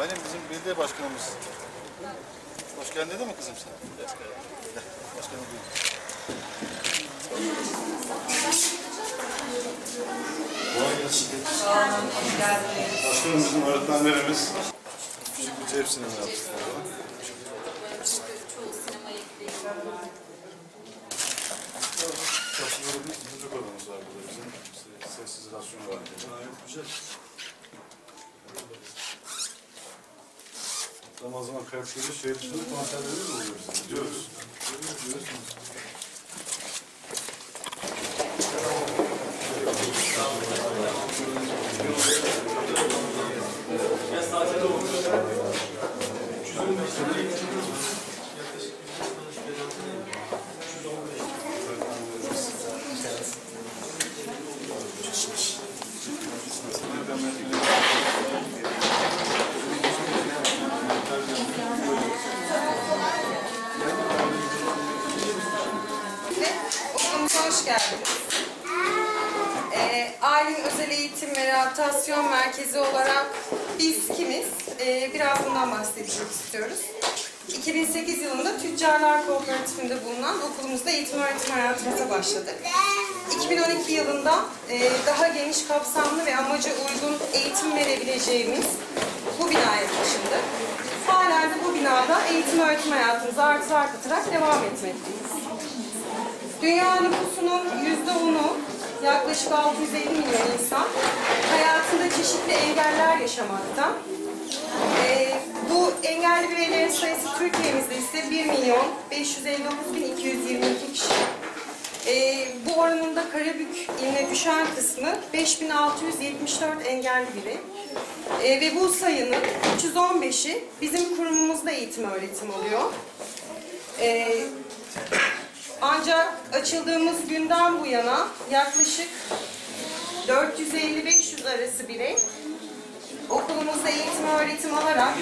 Aynen bizim belediye başkanımız. Hoş geldin dedi mi kızım sen? Hoş geldin. Gel, Başkanım. Kolay gelsin. Başkanım bizim öğretmenlerimiz. Cep sinema yaptık. Bir müzik odamız var burada bizim. Se- Sessiz rasyon var. Güzel. Zaman kayıtları şehir dışında konserleri mi oluyor? Gidiyoruz. Gidiyoruz. Okulumuza hoş geldiniz. Ee, Aylin Özel Eğitim ve Rehabilitasyon Merkezi olarak biz kimiz? Ee, biraz bundan bahsetmek istiyoruz. 2008 yılında Tüccarlar Kooperatifinde bulunan okulumuzda eğitim öğretim hayatımıza başladık. 2012 yılında e, daha geniş kapsamlı ve amaca uygun eğitim verebileceğimiz bu binaya taşındık. Halen bu binada eğitim öğretim hayatımıza artı artarak devam etmekteyiz. Dünya nüfusunun yüzde onu, yaklaşık 650 milyon insan hayatında çeşitli engeller yaşamakta. Ee, bu engelli bireylerin sayısı Türkiye'mizde ise 1 milyon 559 bin 222 kişi. Ee, bu oranında Karabük iline düşen kısmı 5674 engelli birey. Ee, ve bu sayının 315'i bizim kurumumuzda eğitim öğretim oluyor. Ee, ancak açıldığımız günden bu yana yaklaşık 450-500 arası birey okulumuzda eğitim öğretim alarak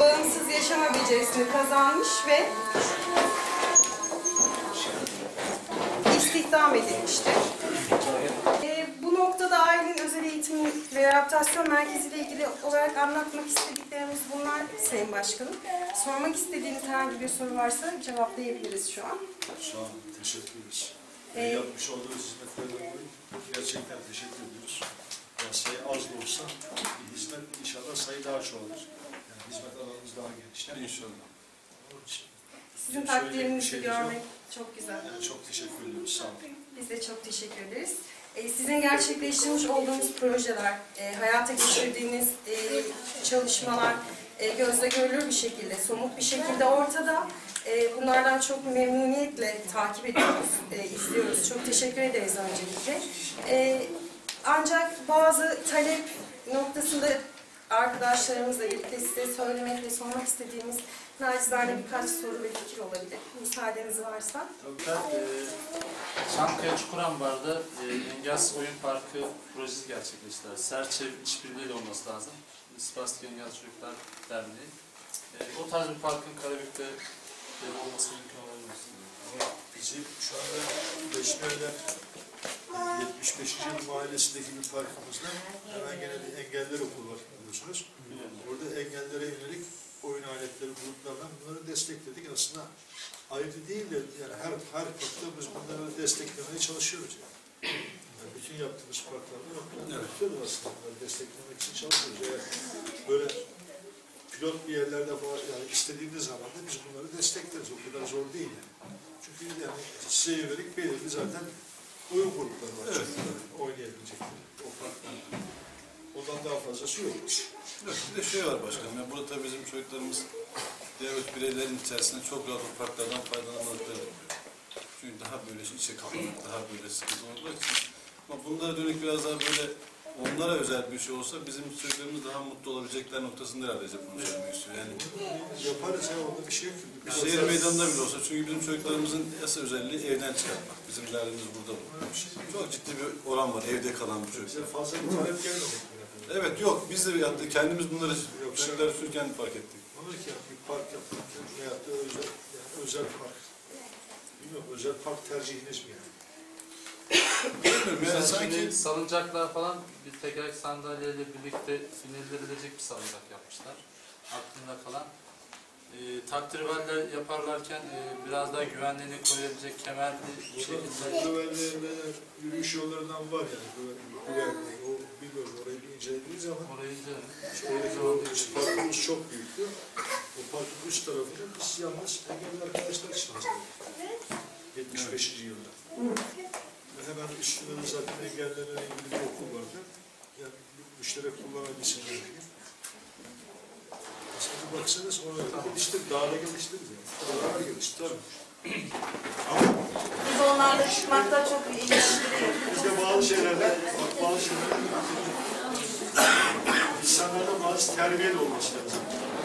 bağımsız yaşama becerisini kazanmış ve istihdam edilmiştir. Bu noktada ailenin özel eğitim ve rehabilitasyon merkezi ile ilgili olarak anlatmak istediklerimiz bunlar Sayın Başkanım. Sormak istediğiniz herhangi bir soru varsa cevaplayabiliriz şu an. Sağ olun, teşekkür ederiz. Ee, Yapmış olduğunuz hizmetlerden dolayı gerçekten teşekkür ediyoruz. Yani sayı az da olsa hizmet inşallah sayı daha çoğalır. Yani hizmet alanımız daha genişler. İnşallah. Sizin bir takdirinizi şey görmek diyeceğim. çok güzel. Yani çok teşekkür ediyoruz. Sağ olun. Biz de çok teşekkür ederiz. Ee, Sizin gerçekleştirmiş olduğunuz projeler, e, hayata geçirdiğiniz e, çalışmalar e, gözle görülür bir şekilde, somut bir şekilde ortada. E, Bunlardan çok memnuniyetle takip ediyoruz, e, izliyoruz. Çok teşekkür ederiz öncelikle. E, Ancak bazı talep noktasında arkadaşlarımızla birlikte size söylemek ve sormak istediğimiz nacizane birkaç soru ve fikir olabilir. Müsaadeniz varsa. Ben e, Çankaya Çukurambar'da e, Engelsiz Oyun Parkı projesi gerçekleştiler. Serçev işbirliğiyle olması lazım. Spastik Engelsiz Çocuklar Derneği. E, o tarz bir parkın Karabük'te e, olması mümkün olabilir? Ama bizim şu anda Beşmer'den 75. yıl mahallesindeki bir parkımızda hemen gene bir engeller okulu var biliyorsunuz. Orada engellere yönelik oyun aletleri gruplarından bunları destekledik. Aslında ayrı değil de yani her her parkta biz bunları desteklemeye çalışıyoruz. Yani. Yani bütün yaptığımız parklarda evet. yapıyoruz aslında. Bunları desteklemek için çalışıyoruz. Eğer böyle pilot bir yerlerde var yani istediğimiz zaman da biz bunları destekleriz. O kadar zor değil yani. Çünkü yani size yönelik belirli zaten oyun grupları var. Çocukların oynayabilecekleri. O parklarda. Ondan daha fazlası yok. Evet, bir de şey var başkanım. Yani burada tabii bizim çocuklarımız diğer bireylerin içerisinde çok rahat o parklardan faydalanmadıkları. Çünkü daha böyle içe kapanık, daha böyle sıkıntı olduğu için. Ama bunlara dönük biraz daha böyle onlara özel bir şey olsa bizim çocuklarımız daha mutlu olabilecekler noktasında herhalde bunu söylemek istiyor. Yani Yaparız ya onda bir şey yok. bir şehir meydanında bile olsa çünkü bizim çocuklarımızın asıl özelliği evden çıkartmak. Bizim derdimiz burada bu. Çok ciddi bir oran var evde kalan bu çocuklar. fazla bir talep gelmedi. Evet yok biz de yaptık. Kendimiz bunları çocuklar sürken fark ettik. Olur ki bir park yapmak veyahut da özel, yani özel park. Bilmiyorum özel park tercihiniz mi yani? Bilmiyorum yani sanki salıncaklar falan bir tekerlek sandalyeyle birlikte binilebilecek bir salıncak yapmışlar. Aklımda kalan. E, takdirvalle yaparlarken e, biraz daha güvenliğini koruyabilecek kemerli bir şekilde Güvenliğinde yürüyüş yollarından var yani. Güven- Güvenliği. O bilmiyorum orayı bir incelediğiniz zaman orayı incelemek. oradaki o parkımız çok büyüktü. O parkın üst tarafını biz yalnız engelli arkadaşlar için hazırladık. 75. yılda. Ve hemen üstünde de zaten engellerle ilgili bir okul vardı. Yani müşterek kullanabilsinler diye. Aslında baksanız ona öyle geliştir, dağda geliştiririz yani. Dağda geliştir. Tabii. Biz onlarla çıkmakta çok ilgilendiriyor. Bizde bazı şeylerden, bazı şeylerden insanlarda bazı terbiye de olması lazım.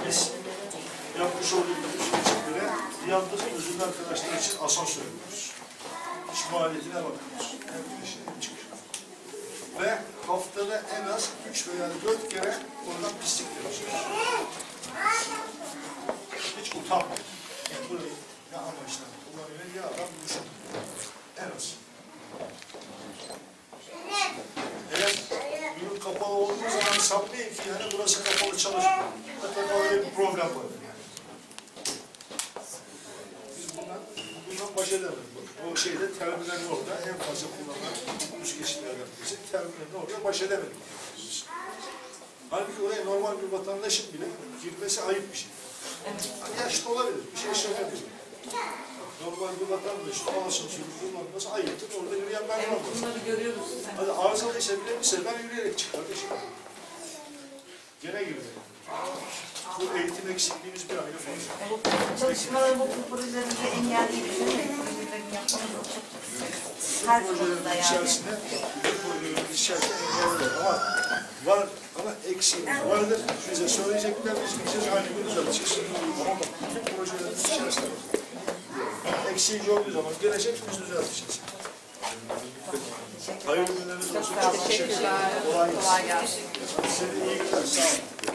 Biz yapmış olduğumuz geçimlere yalnız özürlü arkadaşlar için asansör yapıyoruz. Hiç maliyetine bakmıyoruz. Hem girişine hem çıkışına. Ve haftada en az üç veya dört kere oradan pislik yapıyoruz. Hiç utanmayın. Ne amaçla kullanıyor ya adam düşünüyor. En az. Eğer ürün kapalı olduğu zaman sanmayın ki yani burası kapalı çalışmıyor. Mutlaka öyle bir program var yani. Biz bundan, bundan baş edemedik. O şeyde terminalin orada en fazla kullanılan üst geçitlerden birisi. Terminalin orada baş edemedik. Halbuki oraya normal bir vatandaşın bile girmesi ayıp bir şey. Yani yaşlı olabilir, bir şey söyleyebilir. Normal bir vatandaş olasın sürü kullanması ayıptır. Orada yürüyen ben olmaz. Bunları görüyoruz. Hadi arızalıysa bile bir sefer yürüyerek çık kardeşim. Gene yürüyelim. Bu eğitim eksikliğimiz bir ayrı fazla. Bu çalışmaları bu projelerinde engelli projelerini yapmamız çok her konuda yani. içerisinde, bütün projelerin içerisinde engeller var. Var ama eksiğimiz vardır. Bize söyleyecekler, biz gideceğiz aynı gün. Ama bak, bütün projelerin içerisinde var. Eksiği gördüğü zaman gelecek, biz düzelteceğiz. Hayırlı günleriniz olsun. Çok teşekkürler. Kolay gelsin. Size iyi günler. Sağ olun.